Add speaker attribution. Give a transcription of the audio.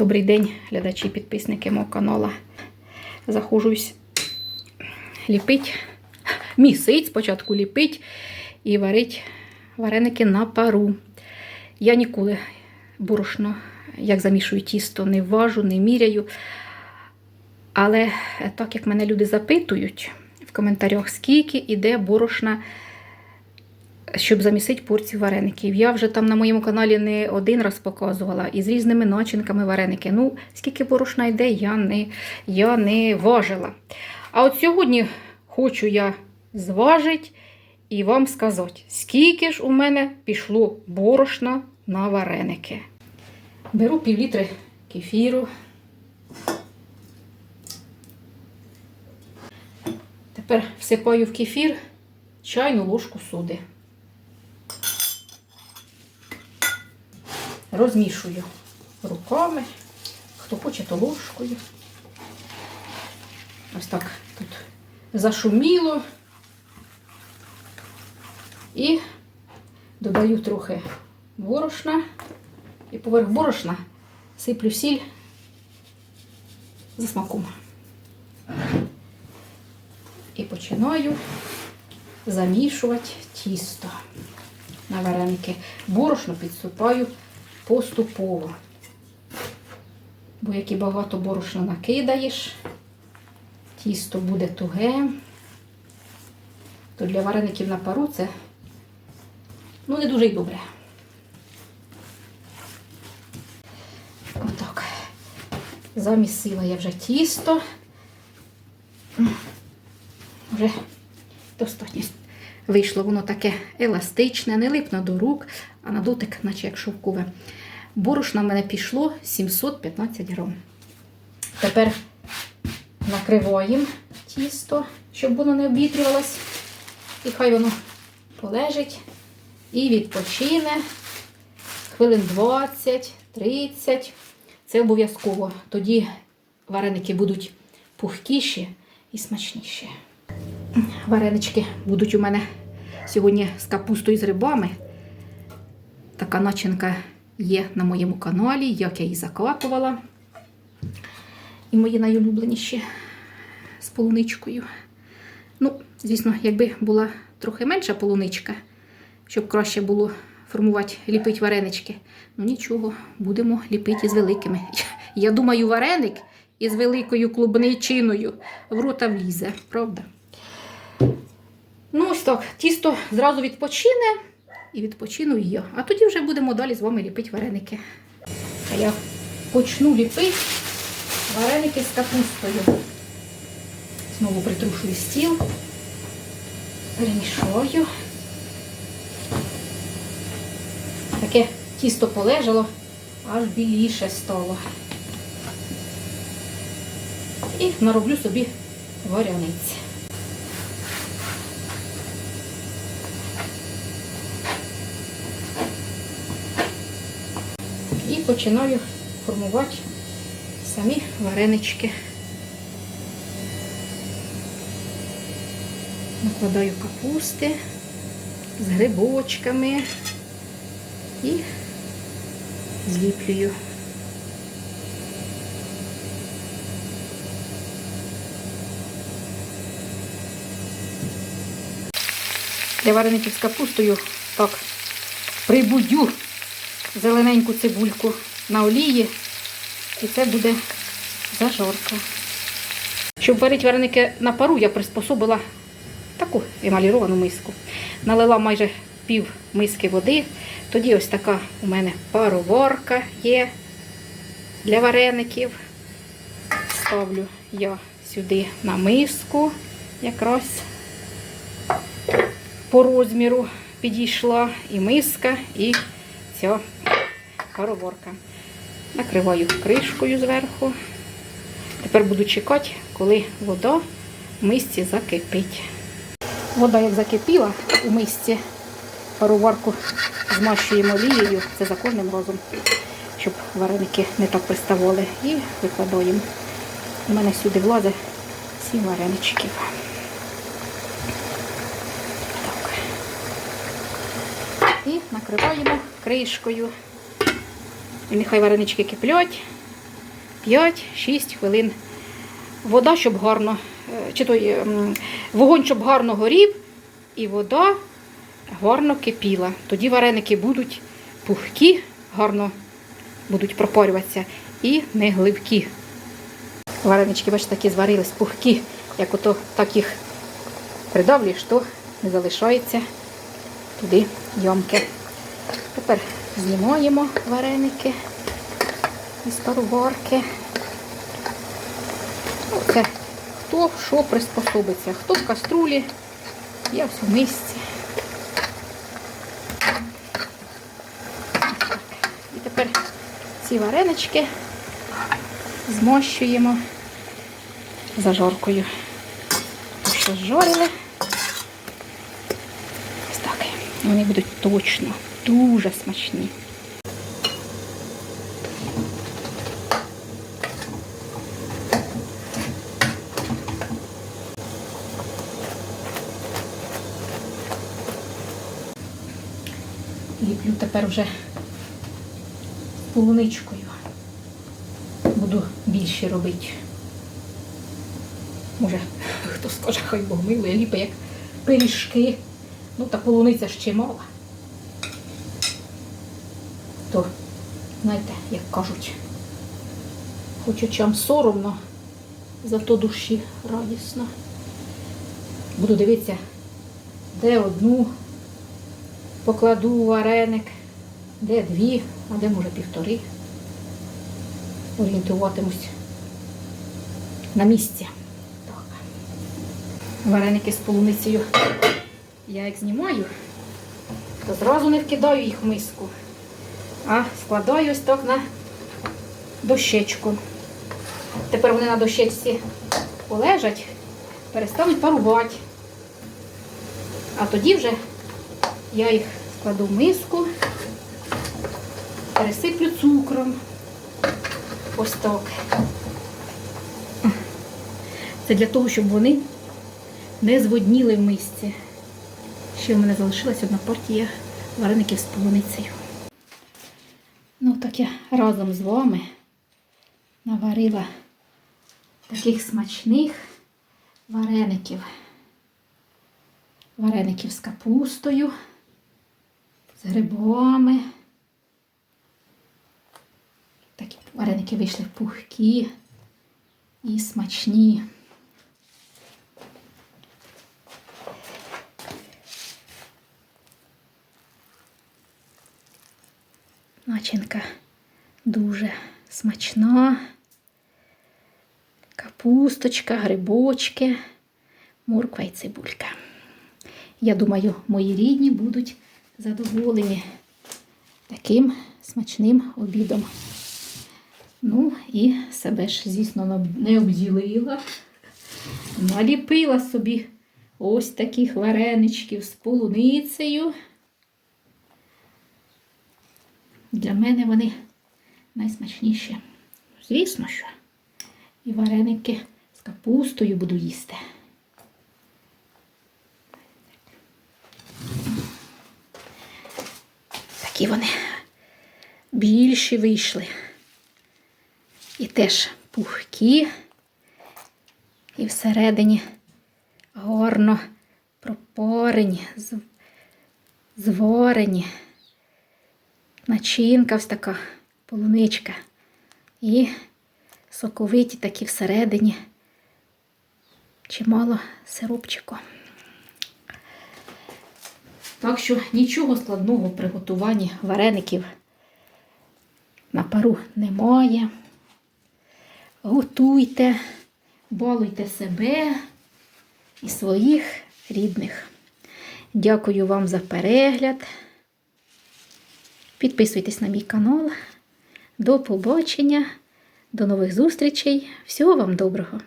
Speaker 1: Добрий день, глядачі і підписники мого каналу. Захожусь ліпить, місить, спочатку ліпить і варить вареники на пару. Я ніколи борошно, як замішую тісто, не важу, не міряю. Але так як мене люди запитують в коментарях, скільки іде борошна, щоб замісити порцію вареників. Я вже там на моєму каналі не один раз показувала і з різними начинками вареники. Ну, скільки борошна йде, я не, я не важила. А от сьогодні хочу я зважити і вам сказати, скільки ж у мене пішло борошна на вареники. Беру пів літри кефіру. Тепер всипаю в кефір чайну ложку соди. Розмішую руками, хто хоче, то ложкою. Ось так тут зашуміло. І додаю трохи борошна. І поверх борошна сиплю сіль за смаком. І починаю замішувати тісто на вареники. Борошно підсипаю поступово. Бо як і багато борошна накидаєш, тісто буде туге, то для вареників на пару це ну, не дуже й добре. Отак. Замісила я вже тісто. Вже достатньо вийшло воно таке еластичне, не липне до рук, а на дотик, наче як шовкове. Борошна в мене пішло 715 грам. Тепер накриваємо тісто, щоб воно не обвітрювалось. І хай воно полежить і відпочине хвилин 20-30. Це обов'язково. Тоді вареники будуть пухкіші і смачніші. Варенички будуть у мене сьогодні з капустою з рибами. Така начинка є на моєму каналі, як я її закатувала. І мої найулюбленіші з полуничкою. Ну, звісно, якби була трохи менша полуничка, щоб краще було формувати, ліпити варенички. Ну нічого, будемо ліпити з великими. Я думаю, вареник із великою клубничиною в рота влізе, правда? Ну, ось так, тісто зразу відпочине і відпочину я. А тоді вже будемо далі з вами ліпити вареники. А я почну ліпити вареники з капустою. Знову притрушую стіл, перемішаю. Таке тісто полежало, аж біліше стало. І нароблю собі варяниці. І починаю формувати самі варенички. Накладаю капусти з грибочками і зліплюю. Для вареників з капустою так прибудю зелененьку цибульку на олії, і це буде зажорка. Щоб варити вареники на пару, я приспособила таку емаліровану миску. Налила майже пів миски води. Тоді ось така у мене пароварка є для вареників. Ставлю я сюди на миску, якраз по розміру підійшла і миска, і ця пароварка. Накриваю кришкою зверху. Тепер буду чекати, коли вода в мисці закипить. Вода як закипіла у мисці, пароварку змащуємо олією, це за кожним разом, щоб вареники не так приставали. І викладаємо. У мене сюди влазить сім вареничків. Так. І накриваємо кришкою. І нехай варенички киплять. 5-6 хвилин. Вода, щоб гарно, е, чи той ем, вогонь, щоб гарно горів, і вода гарно кипіла. Тоді вареники будуть пухкі, гарно будуть пропарюватися і не гливкі. Варенички, бачите, такі зварились пухкі, як ото так їх придавлюєш, то не залишається туди ямки. Тепер знімаємо вареники із паруварки. Ну, Це хто що приспособиться. Хто в каструлі, я в мисці. І тепер ці варенички змощуємо зажаркою. Ось Що зжарили. Ось так. Вони будуть точно дуже смачні. Ліплю тепер вже полуничкою. Буду більше робити. Може, хто скаже, хай Бог милує, ліпе як пиріжки. Ну, та полуниця ще мала. То, знаєте, як кажуть, хоч очам соромно, зато душі радісно. Буду дивитися, де одну покладу вареник, де дві, а де може півтори. Орієнтуватимусь на місці. Вареники з полуницею я як знімаю, то зразу не вкидаю їх в миску, а складаю ось так на дощечку. Тепер вони на дощечці полежать, перестануть парувати. А тоді вже я їх складу в миску, пересиплю цукром. Ось так. Це для того, щоб вони не зводніли в мисці. Ще в мене залишилась одна партія вареників з полуницею. Так я разом з вами наварила таких смачних вареників. Вареників з капустою, з грибами. Такі вареники вийшли пухкі і смачні. Начинка дуже смачна. Капусточка, грибочки, морква і цибулька. Я думаю, мої рідні будуть задоволені таким смачним обідом. Ну і себе ж, звісно, не обділила. Наліпила собі ось таких вареничків з полуницею. Для мене вони найсмачніші. Звісно, що. І вареники з капустою буду їсти. Такі вони більші вийшли. І теж пухкі. І всередині гарно пропорені, з- зварені. Начинка ось така полуничка. І соковиті такі всередині. Чимало сиропчику. Так що нічого складного в приготуванні вареників на пару немає. Готуйте, балуйте себе і своїх рідних. Дякую вам за перегляд. Підписуйтесь на мій канал. До побачення, до нових зустрічей. Всього вам доброго!